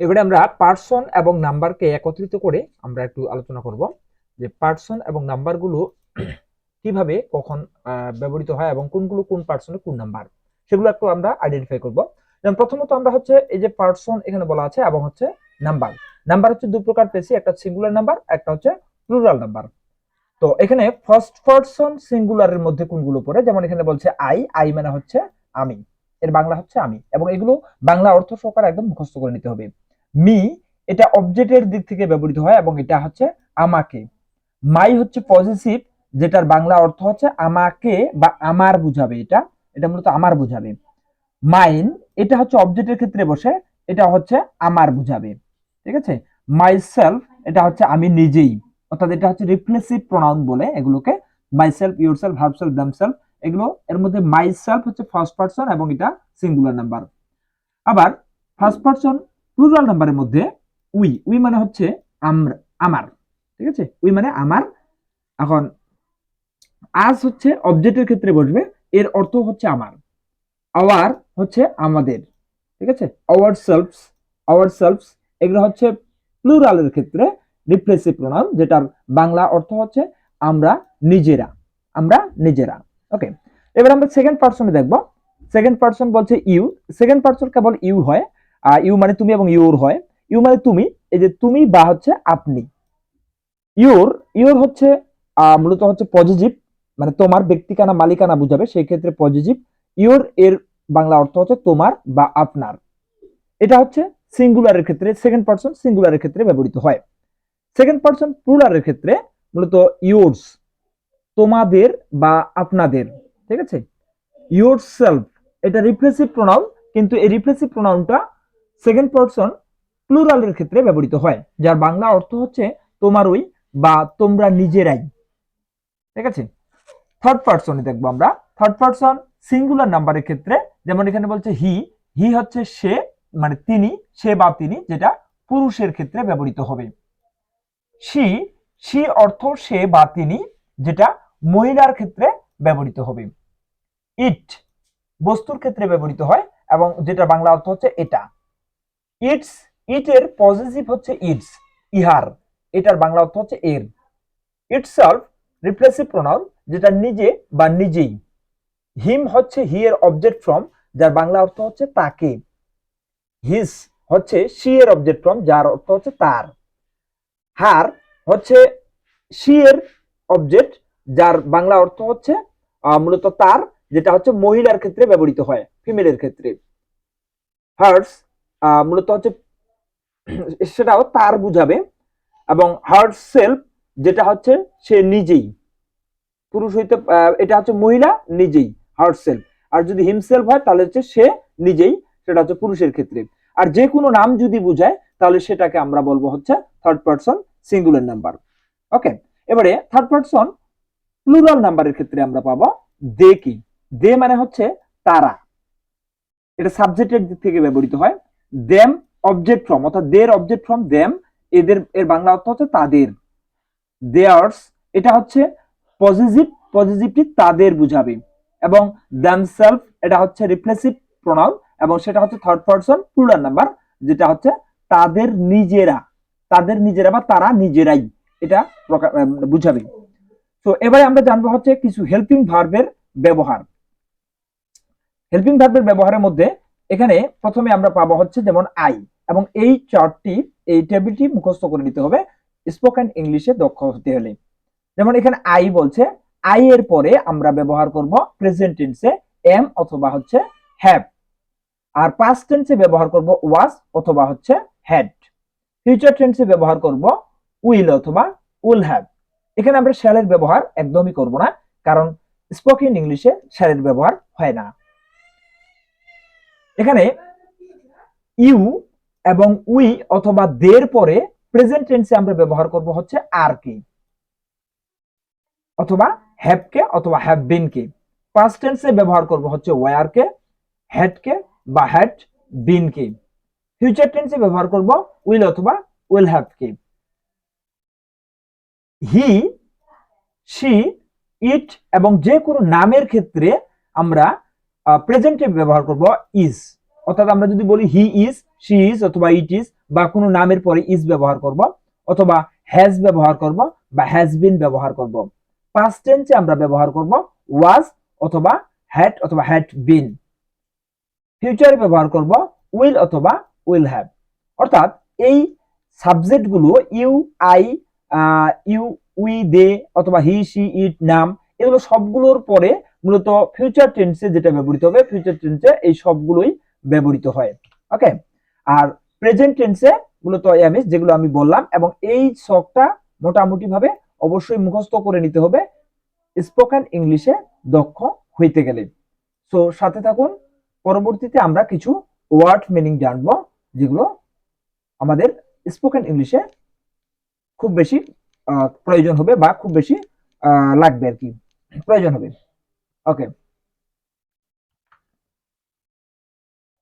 এবারে আমরা পার্সন এবং নাম্বারকে একত্রিত করে আমরা একটু আলোচনা করব যে পার্সন এবং নাম্বারগুলো কীভাবে, কখন ব্যবহৃত হয় এবং কোনগুলো, কোন পার্সনের কোন নাম্বার সেগুলো একটু আমরা আইডেন্টিফাই করব। যেমন প্রথমত আমরা হচ্ছে এই যে পার্সন এখানে বলা আছে এবং হচ্ছে নাম্বার নাম্বার হচ্ছে দু প্রকার পেয়েছি, একটা সিঙ্গুলার নাম্বার একটা হচ্ছে প্লুরাল নাম্বার তো এখানে ফার্স্ট পার্সন সিঙ্গুলারের মধ্যে কোনগুলো পড়ে? যেমন এখানে বলছে আই আই মানে হচ্ছে আমি। এর বাংলা হচ্ছে আমি। এবং এগুলো বাংলা অর্থ সহকারে একদম মুখস্থ করে নিতে হবে। মি এটা অবজেক্টের দিক থেকে ব্যবহৃত হয় এবং এটা হচ্ছে আমাকে। মাই হচ্ছে পজিটিভ যেটার বাংলা অর্থ হচ্ছে আমাকে বা আমার বুঝাবে এটা। এটা মূলত আমার বুঝাবে। মাইন এটা হচ্ছে অবজেক্টের ক্ষেত্রে বসে, এটা হচ্ছে আমার বুঝাবে। ঠিক আছে? মাই সেলফ এটা হচ্ছে আমি নিজেই। অর্থাৎ এটা হচ্ছে রিপ্লেসিভ প্রোনাউন বলে এগুলোকে। Myself yourself herself themself এগুলো এর মধ্যে মাই সেলফ হচ্ছে ফার্স্ট পার্সন এবং এটা সিঙ্গুলার নাম্বার আবার ফার্স্ট পার্সন প্লুরাল নাম্বারের মধ্যে উই উই মানে হচ্ছে আমরা ঠিক আছে? উই মানে আমার। এখন আজ হচ্ছে অবজেক্টের ক্ষেত্রে বসবে, এর অর্থ হচ্ছে আমার। আওয়ার হচ্ছে আমাদের, ঠিক আছে? আওয়ার সেলফস আওয়ার সেলফস এগুলো হচ্ছে প্লুরালের ক্ষেত্রে রিপ্লেসিভ প্রোনাউন যেটার বাংলা অর্থ হচ্ছে আমরা নিজেরা আমরা নিজেরা ওকে এবার আমরা সেকেন্ড পার্সনে দেখব। সেকেন্ড পার্সন বলছে ইউ সেকেন্ড পার্সন কেবল ইউ হয় ইউ মানে তুমি এবং ইউর হয়। ইউ মানে তুমি, এই যে তুমি বা হচ্ছে আপনি। ইউর ইউর হচ্ছে মূলত হচ্ছে পজিটিভ মানে তোমার ব্যক্তিকানা, মালিকানা বুঝাবে, সেই ক্ষেত্রে পজিটিভ ইউর, এর বাংলা অর্থ হচ্ছে তোমার বা আপনার। এটা হচ্ছে সিঙ্গুলারের ক্ষেত্রে সেকেন্ড পার্সন সিঙ্গুলারের ক্ষেত্রে ব্যবহৃত হয়। সেকেন্ড পার্সন প্লুরালের ক্ষেত্রে মূলত ইউরস তোমাদের বা আপনাদের, ঠিক আছে? ইউর সেলফ এটা রিপ্লেসিভ প্রোনাউন কিন্তু এই রিপ্লেসিভ প্রোনাউনটা সেকেন্ড পার্সন প্লুরালের ক্ষেত্রে ব্যবহৃত হয়, যার বাংলা অর্থ হচ্ছে তোমারই বা তোমরা নিজেরাই। ঠিক আছে? থার্ড পার্সনে দেখব আমরা। থার্ড পার্সন সিঙ্গুলার নাম্বারের ক্ষেত্রে, যেমন এখানে বলছে হি হি হচ্ছে সে মানে তিনি, সে বা তিনি, যেটা পুরুষের ক্ষেত্রে ব্যবহৃত হবে। সি সি অর্থ সে বা তিনি, যেটা মহিলার ক্ষেত্রে ব্যবহৃত হবে। ইট বস্তুর ক্ষেত্রে ব্যবহৃত হয় এবং যেটা বাংলা অর্থ হচ্ছে এটা। ইটস, ইটের পজিটিভ হচ্ছে ইটস ইহার। এটার বাংলা অর্থ হচ্ছে এর। ইটসেলফ রিপ্লেসিভ প্রোনাউন যেটা নিজে বা নিজেই। হিম হচ্ছে হি এর অবজেক্ট ফ্রম যার বাংলা অর্থ হচ্ছে তাকে। হিস হচ্ছে সি এর অবজেক্ট ফ্রম যার অর্থ হচ্ছে তার। হার হচ্ছে সি এর অবজেক্ট যার বাংলা অর্থ হচ্ছে মূলত তার, যেটা হচ্ছে মহিলার ক্ষেত্রে ব্যবহৃত হয় ফিমেলের ক্ষেত্রে। হার্স মূলত হচ্ছে সেটাও তার বুঝাবে এবং হার্ট সেলফ যেটা হচ্ছে সে নিজেই। পুরুষ হইতে এটা হচ্ছে মহিলা নিজেই হার্ট সেলফ আর যদি হিমসেলফ হয়, তাহলে হচ্ছে সে নিজেই, সেটা হচ্ছে পুরুষের ক্ষেত্রে। আর যে কোনো নাম যদি বুঝায়, তাহলে সেটাকে আমরা বলব হচ্ছে third person singular number okay এবারে থার্ড পার্সন প্লুরাল নাম্বারের ক্ষেত্রে আমরা পাবো দে কি। দে মানে হচ্ছে তারা। এটা সাবজেক্টের দিক থেকে ব্যবহৃত হয়। দেম অবজেক্ট ফ্রম অর্থাৎ দের অবজেক্ট ফ্রম দেম এদের, এর বাংলা অর্থ হচ্ছে তাদের। দেয়ার্স এটা হচ্ছে পজিটিভ পজিটিভটি তাদের বুঝাবে। এবং দ্যামসেলফ এটা হচ্ছে রিপ্লেসিভ প্রোনাউন এবং সেটা হচ্ছে থার্ড পার্সন প্লুরাল নাম্বার যেটা হচ্ছে তাদের নিজেরা। তাদের নিজেরা বা তারা নিজেরাই, এটা বুঝাবে। তো এবারে আমরা জানব হচ্ছে কিছু হেল্পিং ভার্বের ব্যবহার। হেল্পিং ভার্বের ব্যবহারের মধ্যে এখানে প্রথমে আমরা পাবো হচ্ছে যেমন আই এবং এই চার্টটি এই টেবিলটি মুখস্থ করে নিতে হবে স্পোকেন ইংলিশে দক্ষ হতে হলে। যেমন এখানে আই বলছে আই এর পরে আমরা ব্যবহার করব প্রেজেন্ট টেন্সে এম অথবা হচ্ছে হ্যাভ আর পাস্ট টেন্সে ব্যবহার করব ওয়াজ অথবা হচ্ছে হ্যাড ফিউচার টেন্সে ব্যবহার করব উইল অথবা উইল হ্যাভ এখানে আমরা শ্যালের ব্যবহার একদমই করব না, কারণ স্পোকেন ইংলিশে শ্যালের ব্যবহার হয় না। এখানে ইউ এবং উই অথবা দের পরে প্রেজেন্ট টেন্সে আমরা ব্যবহার করব হচ্ছে আর কে। অথবা হ্যাভ কে অথবা হ্যাভ বিন কে। পাস্ট টেন্সে ব্যবহার করব হচ্ছে ওয়ার কে হ্যাড কে বা হ্যাড বিন কে। ফিউচার টেন্সে ব্যবহার করব উইল অথবা উইল হ্যাভ কে। হি সি ইট এবং যে কোনো নামের ক্ষেত্রে আমরা প্রেজেন্টে ব্যবহার করব ইজ অর্থাৎ আমরা যদি বলি হি ইজ শি ইজ অথবা ইট ইজ বা কোনো নামের পরে ইজ ব্যবহার করব, অথবা হ্যাজ ব্যবহার করব, বা হ্যাজ বিন ব্যবহার করব। পাস্ট টেন্সে আমরা ব্যবহার করব ওয়াজ অথবা হ্যাড অথবা হ্যাড বিন ফিউচারে ব্যবহার করব উইল অথবা উইল হ্যাভ অর্থাৎ এই সাবজেক্টগুলো you I you we they অথবা হি সি ইট নাম, এগুলো সবগুলোর পরে মূলত ফিউচার টেন্সে যেটা ব্যবহৃত হবে ফিউচার টেন্সে এই সবগুলোই ব্যবহৃত হয়। ওকে আর প্রেজেন্ট টেন্সে মূলত এমএস যেগুলো আমি বললাম, এবং এই শখটা মোটামুটি ভাবে অবশ্যই মুখস্থ করে নিতে হবে স্পোকেন ইংলিশে দক্ষ হইতে গেলে। সো সাথে থাকুন, পরবর্তীতে আমরা কিছু ওয়ার্ড মিনিং জানব, যেগুলো আমাদের স্পোকেন ইংলিশে খুব বেশি প্রয়োজন হবে বা খুব বেশি লাগবে আর কি। প্রয়োজন হবে। ওকে